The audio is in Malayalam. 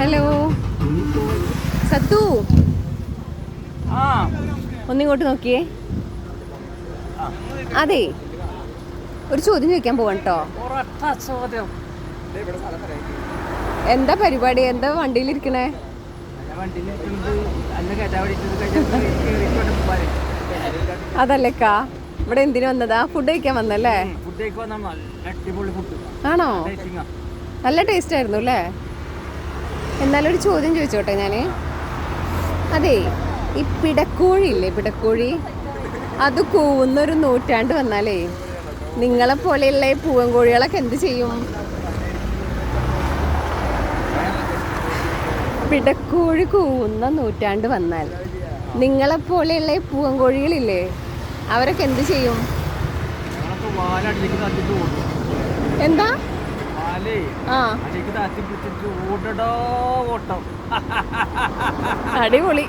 ഹലോ സത്തു. ആ. ഒന്നിങ്ങോട്ട് നോക്കിയേ. അതെ. ഒരു ചോദ്യം ചോദിക്കാൻ കേട്ടോ ചോദ്യം. എന്താ പരിപാടി? എന്താ വണ്ടിയിലിരിക്കണേ? അതല്ലേക്കാ ഇവിടെ എന്തിനു വന്നതാ? ഫുഡ് കഴിക്കാൻ വന്നല്ലേ? ആണോ? നല്ല ടേസ്റ്റ് ആയിരുന്നു അല്ലേ? എന്നാലും ഒരു ചോദ്യം ചോദിച്ചോട്ടെ ഞാൻ അതെ ഈ പിടക്കോഴി ഇല്ലേ പിടക്കോഴി? അത് കൂവുന്നൊരു നൂറ്റാണ്ട് വന്നാലേ നിങ്ങളെ പോലെയുള്ള ഈ പൂവൻ കോഴികളൊക്കെ എന്ത് ചെയ്യും? പിടക്കോഴി കൂവുന്ന നൂറ്റാണ്ട് വന്നാൽ നിങ്ങളെ പോലെയുള്ള ഈ പൂവൻ കോഴികളില്ലേ അവരൊക്കെ എന്ത് ചെയ്യും? എന്താ? അടിപൊളി.